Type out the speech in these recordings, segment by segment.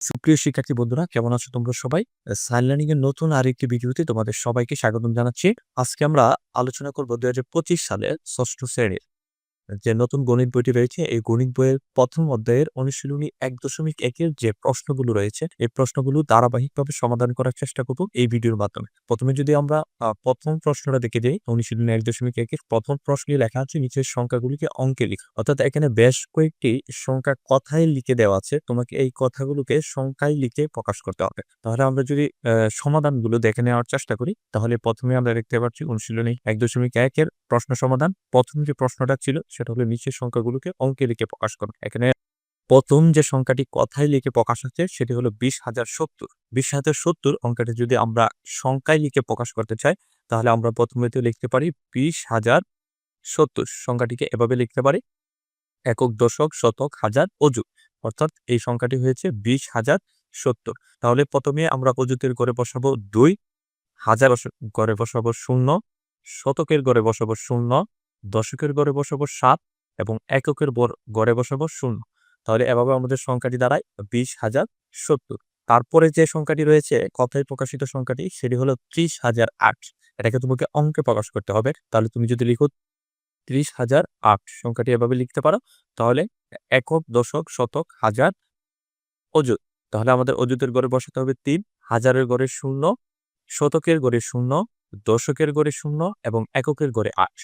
সুপ্রিয় শিক্ষার্থী বন্ধুরা, কেমন আছো তোমরা সবাই? সাইন লার্নিং এর নতুন আরেকটি ভিডিওতে তোমাদের সবাইকে স্বাগতম জানাচ্ছি। আজকে আমরা আলোচনা করব পঁচিশ সালের ষষ্ঠ শ্রেণির। যে নতুন গণিত বইটি রয়েছে, এই গণিত বইয়ের প্রথম অধ্যায়ের অনুশীলনী এক দশমিক একের যে প্রশ্নগুলো রয়েছে, এই প্রশ্নগুলো ধারাবাহিকভাবে সমাধান করার চেষ্টা করব এই ভিডিওর মাধ্যমে। প্রথমে যদি আমরা প্রথম প্রশ্নটা দেখে যাই, অনুশীলনী এক দশমিক একের প্রথম প্রশ্নে লেখা আছে, নিচের সংখ্যাগুলিকে অঙ্কে লিখ। অর্থাৎ এখানে বেশ কয়েকটি সংখ্যা কথায় লিখে দেওয়া আছে, তোমাকে এই কথাগুলোকে সংখ্যায় লিখে প্রকাশ করতে হবে। তাহলে আমরা যদি সমাধানগুলো দেখে নেওয়ার চেষ্টা করি, তাহলে প্রথমে আমরা দেখতে পাচ্ছি অনুশীলনী এক দশমিক একের প্রশ্ন সমাধান। প্রথম যে প্রশ্নটা ছিল সেটা হলো নিচের সংখ্যাগুলোকে অঙ্কে লিখে প্রকাশ করো। এখানে প্রথম যে সংখ্যাটি কথায় লিখে প্রকাশ হচ্ছে সেটি হলো বিশ হাজার সত্তর। বিশ হাজার সত্তর অঙ্কটি যদি আমরা সংখ্যায় লিখে প্রকাশ করতে চাই, তাহলে আমরা প্রথমে লিখতে পারি বিশ হাজার সত্তর। সংখ্যাটিকে এভাবে লিখতে পারি, একক দশক শতক হাজার অযু অর্থাৎ এই সংখ্যাটি হয়েছে বিশ হাজার সত্তর। তাহলে প্রথমে আমরা অযুতের ঘরে বসাবো দুই হাজার ঘরে বসাবো শূন্য, শতকের ঘরে বসাবো শূন্য দশকের গড়ে বসাবো সাত এবং এককের ঘরে বসাবো শূন্য। তাহলে এভাবে আমাদের সংখ্যাটি দাঁড়ায় বিশ হাজার সত্তর। তারপরে যে সংখ্যাটি রয়েছে, কথায় প্রকাশিত সংখ্যাটি, সেটি হলো ত্রিশ হাজার আট। এটাকে তোমাকে অঙ্কে প্রকাশ করতে হবে। তাহলে তুমি যদি লিখো ত্রিশ হাজার আট, সংখ্যাটি এভাবে লিখতে পারো, তাহলে একক, দশক, শতক, হাজার, অযুত। তাহলে আমাদের অযুতের গড়ে বসাতে হবে তিন। হাজারের গড়ে শূন্য, শতকের গড়ে শূন্য, দশকের গড়ে শূন্য এবং এককের গড়ে আট।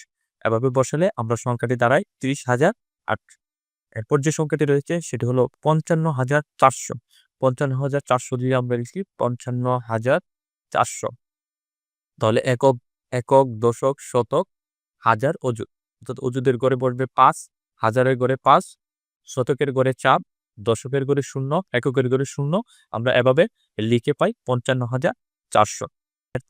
এভাবে বসালে আমরা সংখ্যাটি দাঁড়াই ত্রিশ হাজার আট। এরপর যে সংখ্যাটি রয়েছে সেটি হলো পঞ্চান্ন হাজার চারশো। পঞ্চান্ন হাজার চারশো দিয়ে আমরা লিখি পঞ্চান্ন হাজার চারশো। তাহলে একক একক, দশক, শতক, হাজার, অযুত। অর্থাৎ অযুতের ঘরে বসবে পাঁচ, হাজারের গড়ে পাঁচ, শতকের গড়ে চাপ দশকের গড়ে শূন্য, এককের গড়ে শূন্য। আমরা এভাবে লিখে পাই পঞ্চান্ন হাজার চারশো।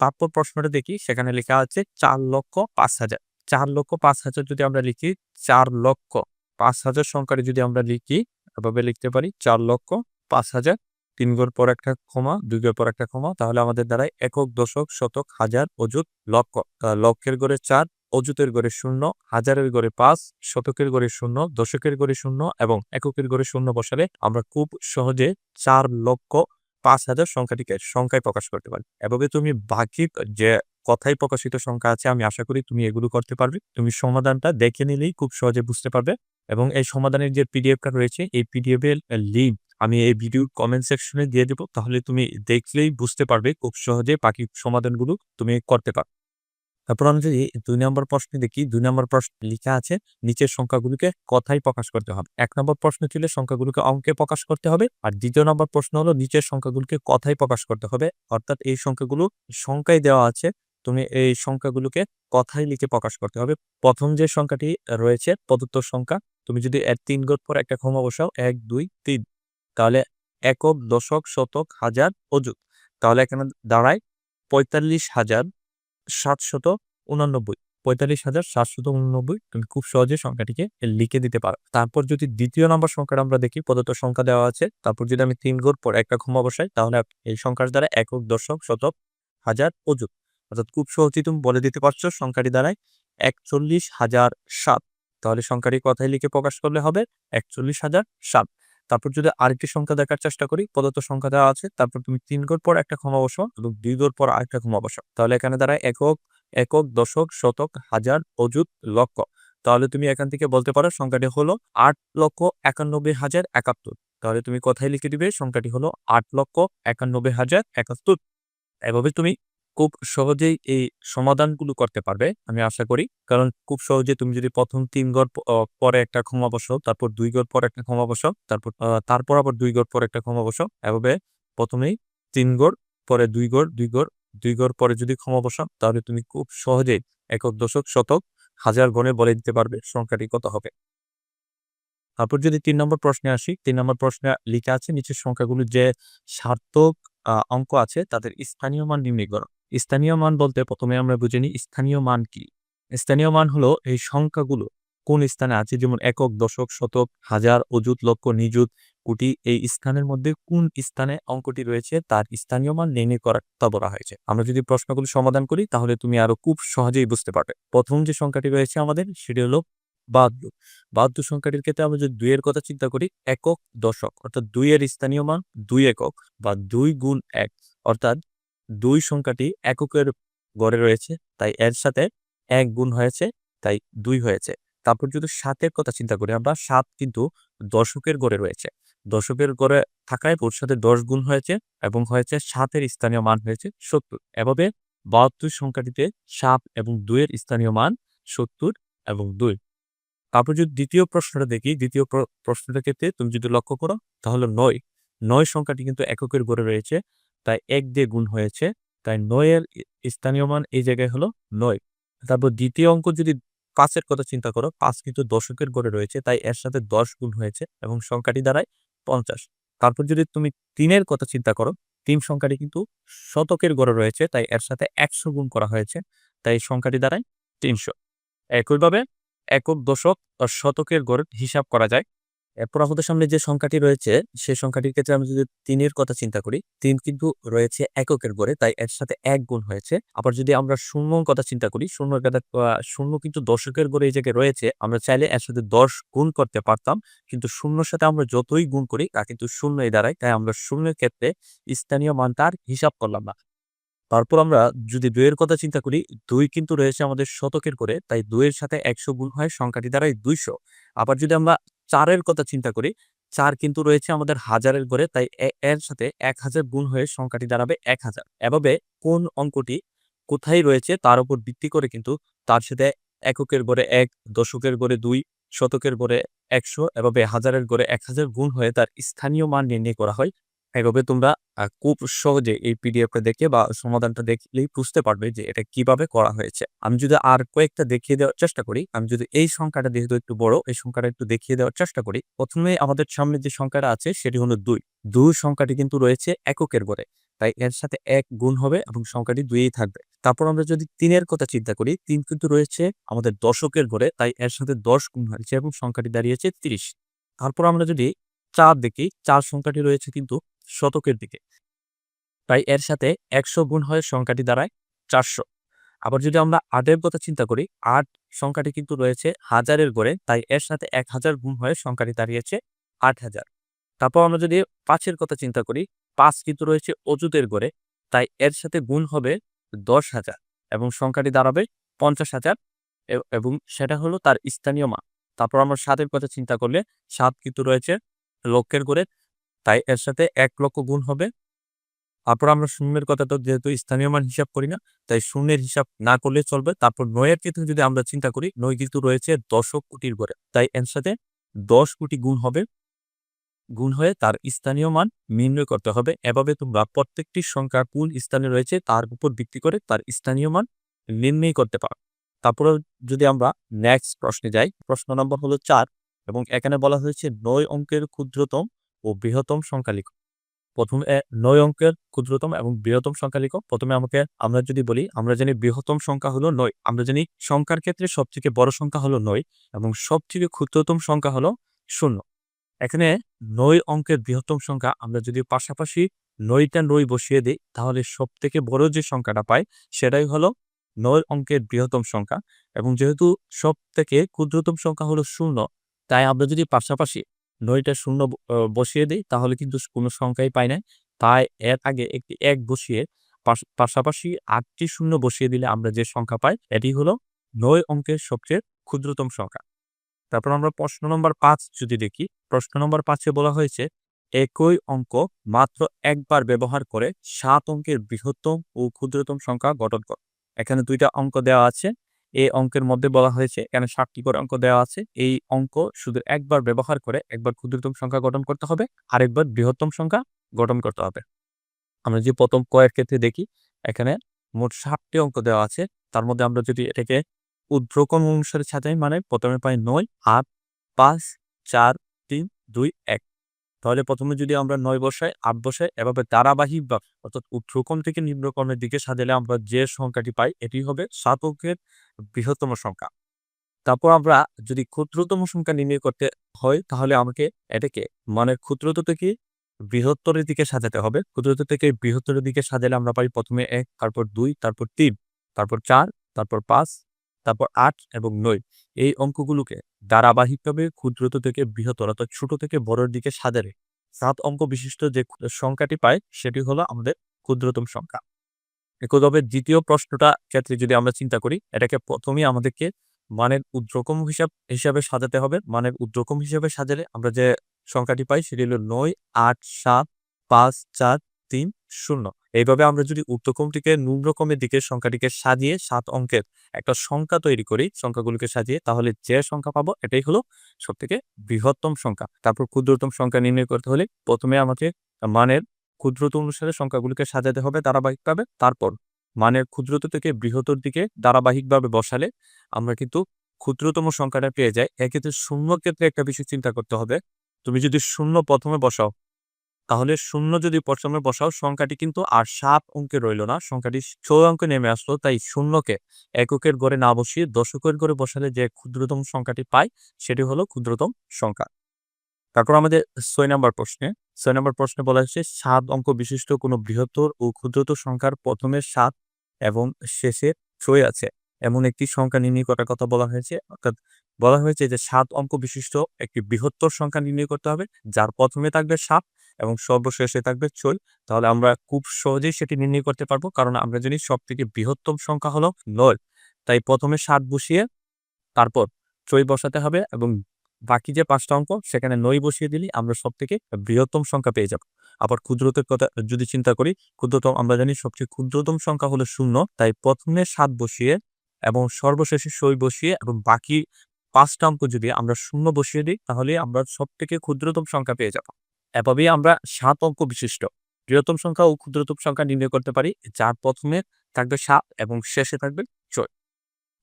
তারপর প্রশ্নটা দেখি, সেখানে লেখা আছে চার লক্ষ পাঁচ হাজার। চার লক্ষ পাঁচ হাজার যদি আমরা লিখি, চার লক্ষ পাঁচ হাজার সংখ্যাটি যদি আমরা লিখি, এভাবে লিখতে পারি, চার লক্ষ পাঁচ হাজার, তিন গড় পর একটা ক্ষমা দুই গড় পর একটা ক্ষমা তাহলে আমাদের দ্বারাই একক, দশক, শতক, হাজার, অযুত, লক্ষ। লক্ষের গড়ে চার, অযুতের গড়ে শূন্য, হাজারের গড়ে পাঁচ, শতকের গড়ে শূন্য, দশকের গড়ে শূন্য এবং এককের গড়ে শূন্য বসালে আমরা খুব সহজে চার লক্ষ পাঁচ হাজার সংখ্যাটিকে সংখ্যায় প্রকাশ করতে পারি। এভাবে তুমি বাকি যে কথায় প্রকাশিত সংখ্যা আছে, আমি আশা করি তুমি এগুলো করতে পারবে। তুমি সমাধানটা দেখে নিলেই খুব সহজে বুঝতে পারবে এবং এই সমাধানের যে পিডিএফটা রয়েছে, এই পিডিএফ এর লিঙ্ক আমি এই ভিডিওর কমেন্ট সেকশনে দিয়ে দেবো। তাহলে তুমি দেখলেই বুঝতে পারবে, খুব সহজে বাকি সমাধানগুলো তুমি করতে পারো। তারপর আমি যদি দুই নম্বর প্রশ্নে দেখি, দুই নম্বর প্রশ্ন লেখা আছে, নিচের সংখ্যাগুলোকে কথায় প্রকাশ করতে হবে। এক নম্বর প্রশ্ন ছিল সংখ্যাগুলোকে অঙ্কে প্রকাশ করতে হবে আর দ্বিতীয় নম্বর প্রশ্ন হলো নিচের সংখ্যাগুলোকে কথাই প্রকাশ করতে হবে। অর্থাৎ এই সংখ্যাগুলো সংখ্যায় দেওয়া আছে তুমি এই সংখ্যাগুলোকে কথায় লিখে প্রকাশ করতে হবে। প্রথম যে সংখ্যাটি রয়েছে, প্রদত্ত সংখ্যা, তুমি যদি এর তিন গোট পর একটা ক্ষমা বসাও, এক, দুই, তিন, তাহলে একক, দশক, শতক, হাজার, অযুত। তাহলে এখানে দাঁড়ায় পঁয়তাল্লিশ হাজার সাতশত উনানব্বই। পঁয়তাল্লিশ হাজার সাতশত উননব্বই, তুমি খুব সহজে সংখ্যাটিকে লিখে দিতে পারো। তারপর যদি দ্বিতীয় নম্বর সংখ্যাটা আমরা দেখি, প্রদত্ত সংখ্যা দেওয়া আছে, তারপর যদি আমি তিন গোট পর একটা ক্ষমা বসাই, তাহলে এই সংখ্যার দ্বারা একক, দশক, শতক, হাজার, অযুত। অর্থাৎ খুব সহজেই তুমি বলে দিতে পারছ সংখ্যাটি দ্বারায় একচল্লিশ হাজার সাত। তাহলে সংখ্যাটি কথায় লিখে প্রকাশ করলে হবে একচল্লিশ হাজার সাত। তারপর যদি আরেকটি সংখ্যা দেখার চেষ্টা করি, প্রদত্ত সংখ্যা দেওয়া আছে, তারপর তুমি তিন গোর পর একটা ক্ষমা বসো এবং দুই গোর পর আরেকটা ক্ষমা বসো তাহলে এখানে দাঁড়ায় একক একক, দশক, শতক, হাজার, অযুত, লক্ষ। তাহলে তুমি এখান থেকে বলতে পারো সংখ্যাটি হলো আট লক্ষ একানব্বই হাজার একাত্তর। তাহলে তুমি কথায় লিখে দিবে সংখ্যাটি হলো আট লক্ষ একানব্বই হাজার একাত্তর। এভাবে তুমি খুব সহজেই এই সমাধানগুলো করতে পারবে, আমি আশা করি। কারণ খুব সহজে তুমি যদি প্রথম তিন গড় পরে একটা ক্ষমা বসাও, তারপর দুই গড় পর একটা ক্ষমা বসাও, তারপর তারপর আবার দুই গড় পর একটা ক্ষমা বসাও, এভাবে প্রথমেই তিন গড়, পরে দুই গড় দুই গড় দুই গড় পরে যদি ক্ষমা বসাও, তাহলে তুমি খুব সহজেই একক, দশক, শতক, হাজার গণে বলে দিতে পারবে সংখ্যাটি কত হবে। তারপর যদি তিন নম্বর প্রশ্নে আসি, তিন নম্বর প্রশ্নে লেখা আছে নিচের সংখ্যাগুলো যে সার্থক অঙ্ক আছে, তাদের স্থানীয় মান করো। স্থানীয় মান বলতে প্রথমে আমরা বুঝে স্থানীয় মান কি। স্থানীয় মান হলো এই সংখ্যাগুলো কোন স্থানে আছে, যেমন একক, দশক, শতক, হাজার, অযুত, লক্ষ, নিযুত, কোটি, এই স্থানের মধ্যে কোন স্থানে অঙ্কটি রয়েছে তার স্থানীয় মান নির্ণয় করার তা বলা হয়েছে। আমরা যদি প্রশ্নগুলো সমাধান করি তাহলে তুমি আরও খুব সহজেই বুঝতে পারবে। প্রথম যে সংখ্যাটি রয়েছে আমাদের সেটি হলো বাহাত্তর। বাহাত্তর সংখ্যাটির ক্ষেত্রে আমরা যদি দুইয়ের কথা চিন্তা করি, একক, দশক, অর্থাৎ দুইয়ের স্থানীয় মান দুই একক বা দুই গুণ এক, অর্থাৎ দুই সংখ্যাটি এককের গড়ে রয়েছে, তাই এর সাথে এক গুণ হয়েছে, তাই দুই হয়েছে। তারপর যদি সাতের কথা চিন্তা করি আমরা, সাত কিন্তু দশকের গড়ে রয়েছে। দশকের গড়ে থাকায় ওর সাথে দশ গুণ হয়েছে এবং হয়েছে সাতের স্থানীয় মান হয়েছে সত্তর। এভাবে বাহাত্তর সংখ্যাটিতে সাত এবং দুইয়ের স্থানীয় মান সত্তর এবং দুই। তারপর যদি দ্বিতীয় প্রশ্নটা দেখি, দ্বিতীয় প্র- প্রশ্নটার ক্ষেত্রে তুমি যদি লক্ষ্য করো, তাহলে নয়। নয় সংখ্যাটি কিন্তু এককের গড়ে রয়েছে তাই এক দিয়ে গুণ হয়েছে। তাই নয়ের স্থানীয় মান এই জায়গায় হলো নয়। তারপর দ্বিতীয় অঙ্ক যদি পাঁচের কথা চিন্তা করো, পাঁচ কিন্তু দশকের গড়ে রয়েছে, তাই এর সাথে দশ গুণ হয়েছে এবং সংখ্যাটি দাঁড়ায় পঞ্চাশ। তারপর যদি তুমি তিনের কথা চিন্তা করো, তিন সংখ্যাটি কিন্তু শতকের গড়ে রয়েছে, তাই এর সাথে একশো গুণ করা হয়েছে, তাই সংখ্যাটি দাঁড়ায় তিনশো। একইভাবে একক দশক ও শতকের গড় হিসাব করা যায়। এরপর আমাদের সামনে যে সংখ্যাটি রয়েছে সেই সংখ্যাটির ক্ষেত্রে আমরা যদি তিনের কথা চিন্তা করি, তিন কিন্তু রয়েছে এককের গড়ে তাই এর সাথে এক গুণ হয়েছে। আবার যদি আমরা শূন্যর কথা চিন্তা করি, শূন্যর কথা শূন্য কিন্তু দশকের গড়ে এই জায়গায় রয়েছে, আমরা চাইলে এর সাথে দশ গুণ করতে পারতাম, কিন্তু শূন্যর সাথে আমরা যতই গুণ করি, তা কিন্তু শূন্য শূন্যই দাঁড়ায়, তাই আমরা শূন্যের ক্ষেত্রে স্থানীয় মানটা আর হিসাব করলাম না। তারপর আমরা যদি দুইয়ের কথা চিন্তা করি, দুই কিন্তু রয়েছে আমাদের শতকের করে তাই দুইয়ের সাথে একশো গুণ হয়, সংখ্যাটি দ্বারাই দুইশো। আবার যদি আমরা চারের কথা চিন্তা করি। চার কিন্তু রয়েছে আমাদের হাজারের ঘরে তাই এর সাথে এক হাজার গুণ হয়ে সংখ্যাটি দাঁড়াবে এক হাজার। এভাবে কোন অঙ্কটি কোথায় রয়েছে তার উপর ভিত্তি করে কিন্তু তার সাথে এককের গড়ে এক, দশকের গড়ে দুই, শতকের গড়ে একশো, এভাবে হাজারের গড়ে এক হাজার গুণ হয়ে তার স্থানীয় মান নির্ণয় করা হয়। এভাবে তোমরা খুব সহজে এই পিডিএফটা দেখে বা সমাধানটা দেখলেই বুঝতে পারবে যে এটা কীভাবে করা হয়েছে। আমি যদি আর কয়েকটা দেখিয়ে দেওয়ার চেষ্টা করি, আমি যদি এই সংখ্যাটা যেহেতু একটু বড়, এই সংখ্যাটা একটু দেখিয়ে দেওয়ার চেষ্টা করি, প্রথমে আমাদের সামনে যে সংখ্যাটা আছে সেটি হলো দুই। দুই সংখ্যাটি কিন্তু রয়েছে এককের ঘরে তাই এর সাথে এক গুণ হবে এবং সংখ্যাটি দুইই থাকবে। তারপর আমরা যদি তিনের কথা চিন্তা করি, তিন কিন্তু রয়েছে আমাদের দশকের ঘরে তাই এর সাথে দশ গুণ হয়েছে এবং সংখ্যাটি দাঁড়িয়েছে তিরিশ। তারপর আমরা যদি চার দেখি, চার সংখ্যাটি রয়েছে কিন্তু শতকের দিকে। তাই এর সাথে একশো গুণ হয়ে সংখ্যাটি দাঁড়ায় চারশো। আবার যদি আমরা আটের কথা চিন্তা করি, আট সংখ্যাটি কিন্তু রয়েছে হাজারের গড়ে, তাই এর সাথে এক হাজার গুণ হয়ে সংখ্যাটি দাঁড়িয়েছে আট হাজার। তারপর আমরা যদি পাঁচের কথা চিন্তা করি, পাঁচ কিন্তু রয়েছে অজুতের গড়ে, তাই এর সাথে গুণ হবে দশ হাজার এবং সংখ্যাটি দাঁড়াবে পঞ্চাশ হাজার এবং সেটা হলো তার স্থানীয় মান। তারপর আমরা সাতের কথা চিন্তা করলে সাত কিন্তু রয়েছে লক্ষের করে তাই এর সাথে এক লক্ষ গুণ হবে। তারপর আমরা শূন্যের কথা তো যেহেতু স্থানীয় মান হিসাব করি না, তাই শূন্যের হিসাব না করলে চলবে। তারপর নয়ের ক্ষেত্রে যদি আমরা চিন্তা করি, নয় কিন্তু রয়েছে দশক কোটির করে তাই এর সাথে দশ কোটি গুণ হবে। গুণ হয়ে তার স্থানীয় মান নির্ণয় করতে হবে। এভাবে তোমরা প্রত্যেকটি সংখ্যা কোন স্থানে রয়েছে তার উপর ভিত্তি করে তার স্থানীয় মান নির্ণয় করতে পারো। তারপরে যদি আমরা নেক্সট প্রশ্নে যাই, প্রশ্ন নম্বর হলো চার এবং এখানে বলা হয়েছে নয় অঙ্কের ক্ষুদ্রতম ও বৃহত্তম সংখ্যা লিখো প্রথমে নয় অঙ্কের ক্ষুদ্রতম এবং বৃহত্তম সংখ্যা লিখো প্রথমে আমাকে, আমরা যদি বলি, আমরা জানি বৃহত্তম সংখ্যা হলো নয়। আমরা জানি সংখ্যার ক্ষেত্রে সবথেকে বড় সংখ্যা হলো নয় এবং সবথেকে ক্ষুদ্রতম সংখ্যা হলো শূন্য। এখানে নয় অঙ্কের বৃহত্তম সংখ্যা আমরা যদি পাশাপাশি নয়টা নয় বসিয়ে দিই, তাহলে সব থেকে বড় যে সংখ্যাটা পাই, সেটাই হলো নয় অঙ্কের বৃহত্তম সংখ্যা। এবং যেহেতু সব থেকে ক্ষুদ্রতম সংখ্যা হলো শূন্য, তাই আমরা যদি পাশাপাশি নয়টা শূন্য বসিয়ে দিই, তাহলে কিন্তু কোনো সংখ্যাই পাই না। তাই এর আগে একটি এক বসিয়ে পাশ- পাশাপাশি আটটি শূন্য বসিয়ে দিলে আমরা যে সংখ্যা পাই, এটি হলো নয় অঙ্কের সবচেয়ে ক্ষুদ্রতম সংখ্যা। তারপর আমরা প্রশ্ন নম্বর পাঁচ যদি দেখি, প্রশ্ন নম্বর পাঁচে বলা হয়েছে, একই অঙ্ক মাত্র একবার ব্যবহার করে সাত অঙ্কের বৃহত্তম ও ক্ষুদ্রতম সংখ্যা গঠন কর। এখানে দুইটা অঙ্ক দেওয়া আছে। এই অঙ্কের মধ্যে বলা হয়েছে, এখানে ষাটটি করে অঙ্ক দেওয়া আছে। এই অঙ্ক শুধু একবার ব্যবহার করে একবার ক্ষুদ্রতম সংখ্যা গঠন করতে হবে, আরেকবার বৃহত্তম সংখ্যা গঠন করতে হবে। আমরা যে প্রথম কয়ের ক্ষেত্রে দেখি, এখানে মোট সাতটি অঙ্ক দেওয়া আছে। তার মধ্যে আমরা যদি এটাকে ঊর্ধ্বক্রম অনুসারে সাজাই মানে প্রথমে পাই নয়, আট, পাঁচ, চার, তিন, দুই, এক। তাহলে প্রথমে যদি আমরা নয় বসাই, আট বসাই, এভাবে ধারাবাহিক বা অর্থাৎ ঊর্ধ্বক্রম থেকে নিম্নক্রমের দিকে সাজালে আমরা যে সংখ্যাটি পাই, এটি হবে সাত অঙ্কের বৃহত্তম সংখ্যা। তারপর আমরা যদি ক্ষুদ্রতম সংখ্যা নির্ণয় করতে হয়, তাহলে আমাকে এটাকে মানে ক্ষুদ্রত থেকে বৃহত্তরের দিকে সাজাতে হবে। ক্ষুদ্রত থেকে বৃহত্তরের দিকে সাজালে আমরা পাই প্রথমে এক, তারপর দুই, তারপর তিন, তারপর চার, তারপর পাঁচ, তারপর আট এবং নয়। এই অঙ্কগুলোকে ধারাবাহিকভাবে ক্ষুদ্রত থেকে বৃহত্তর অর্থাৎ ছোট থেকে বড়র দিকে সাজারে সাত অঙ্ক বিশিষ্ট যে সংখ্যাটি পায়, সেটি হলো আমাদের ক্ষুদ্রতম সংখ্যা। একইভাবে দ্বিতীয় প্রশ্নটা ক্ষেত্রে যদি আমরা চিন্তা করি, এটাকে প্রথমেই আমাদেরকে মানের উদ্রকম হিসাব, হিসাবে সাজাতে হবে। মানের উদ্রকম হিসাবে সাজালে আমরা যে সংখ্যাটি পাই সেটি হলো নয়, আট, সাত, পাঁচ, চার, তিন, শূন্য। এইভাবে আমরা যদি থেকে ন্যূনক্রমের দিকে সংখ্যাটিকে সাজিয়ে সাত অঙ্কের একটা সংখ্যা তৈরি করি, সংখ্যাগুলোকে সাজিয়ে, তাহলে যে সংখ্যা পাবো এটাই হলো সব থেকে বৃহত্তম সংখ্যা। তারপর ক্ষুদ্রতম সংখ্যা নির্ণয় করতে হলে প্রথমে আমাকে মানের ক্ষুদ্রতা অনুসারে সংখ্যাগুলোকে সাজাতে হবে ধারাবাহিকভাবে। তারপর, মানের ক্ষুদ্রত থেকে বৃহত্তর দিকে ধারাবাহিকভাবে বসালে আমরা কিন্তু ক্ষুদ্রতম সংখ্যাটা পেয়ে যাই। এক্ষেত্রে শূন্য ক্ষেত্রে একটা বিষয় চিন্তা করতে হবে। তুমি যদি শূন্য প্রথমে বসাও, তাহলে শূন্য যদি প্রথমে বসাও, সংখ্যাটি কিন্তু আর সাত অঙ্কে রইল না। সংখ্যাটি ছয় অঙ্কে নেমে আসলো, তাই শূন্যকে এককের ঘরে না বসিয়ে দশকের ঘরে বসালে যে ক্ষুদ্রতম সংখ্যাটি পাই, সেটি হলো ক্ষুদ্রতম সংখ্যা। তারপর আমাদের ছয় নম্বর প্রশ্নে, ছয় নম্বর প্রশ্নে বলা হয়েছে, সাত অঙ্ক বিশিষ্ট কোনো বৃহত্তর ও ক্ষুদ্রতর সংখ্যার প্রথমে সাত এবং শেষে ছয় আছে। এমন একটি সংখ্যা নির্ণয় করার কথা বলা হয়েছে, অর্থাৎ বলা হয়েছে যে সাত অঙ্ক বিশিষ্ট একটি বৃহত্তর সংখ্যা নির্ণয় করতে হবে, যার প্রথমে থাকবে সাত এবং সর্বশেষে থাকবে ছয়। তাহলে আমরা খুব সহজেই সেটি নির্ণয় করতে পারব, কারণ আমরা জানি সব থেকে বৃহত্তম সংখ্যা হলো নয়। তাই প্রথমে সাত বসিয়ে তারপর ছয় বসাতে হবে এবং বাকি যে পাঁচটা অঙ্ক, সেখানে নই বসিয়ে দিলে আমরা সব থেকে বৃহত্তম সংখ্যা পেয়ে যাব। আবার ক্ষুদ্রতের কথা যদি চিন্তা করি, ক্ষুদ্রতম আমরা জানি সবচেয়ে ক্ষুদ্রতম সংখ্যা হলো শূন্য, তাই প্রথমে সাত বসিয়ে এবং সর্বশেষে সই বসিয়ে এবং বাকি পাঁচটা অঙ্ক যদি আমরা শূন্য বসিয়ে দিই, তাহলে আমরা সব থেকে ক্ষুদ্রতম সংখ্যা পেয়ে যাব। এভাবেই আমরা সাত অঙ্ক বিশিষ্ট। বৃহত্তম সংখ্যা ও ক্ষুদ্রতম সংখ্যা নির্ণয় করতে পারি, যার প্রথমে থাকবে সাত এবং শেষে থাকবে ছয়।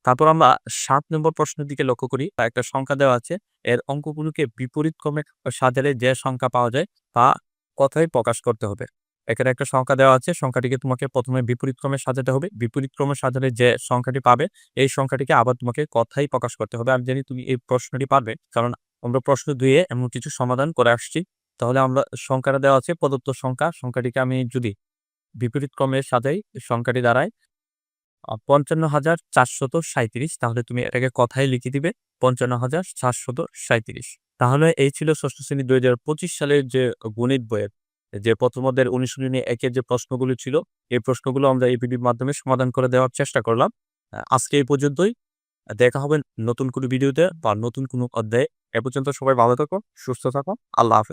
তারপর আমরা সাত নম্বর প্রশ্নের দিকে লক্ষ্য করি একটা সংখ্যা দেওয়া আছে এর অঙ্কগুলোকে বিপরীত ক্রমে সাজালে যে সংখ্যা পাওয়া যায় তা কথাই প্রকাশ করতে হবে। এখানে একটা সংখ্যা দেওয়া আছে, সংখ্যাটিকে তোমাকে প্রথমে বিপরীত ক্রমে সাজাতে হবে। বিপরীত ক্রমে সাজালে যে সংখ্যাটি পাবে, এই সংখ্যাটিকে আবার তোমাকে কথাই প্রকাশ করতে হবে। আমি জানি তুমি এই প্রশ্নটি পারবে, কারণ আমরা প্রশ্ন দুয়ে এমন কিছু সমাধান করে আসছি। তাহলে আমরা সংখ্যাটা দেওয়া আছে, প্রদত্ত সংখ্যা। সংখ্যাটিকে আমি যদি বিপরীত ক্রমে সাজাই, সংখ্যাটি দাঁড়ায় পঞ্চান্ন হাজার চারশত সাঁত্রিশ তাহলে তুমি এটাকে কথায় লিখে দিবে, পঞ্চান্ন হাজার চারশত সাঁত্রিশ তাহলে এই ছিল ষষ্ঠ শ্রেণি দুই হাজার পঁচিশ সালের যে গণিত বইয়ের, যে প্রথমদের অনুশীলনী একের যে প্রশ্নগুলো ছিল, এই প্রশ্নগুলো আমরা এই ভিডিওর মাধ্যমে সমাধান করে দেওয়ার চেষ্টা করলাম। আজকে এই পর্যন্তই। দেখা হবে নতুন কোনো ভিডিওতে বা নতুন কোনো অধ্যায়ে। এ পর্যন্ত সবাই ভালো থাকো, সুস্থ থাকো। আল্লাহ হাফেজ।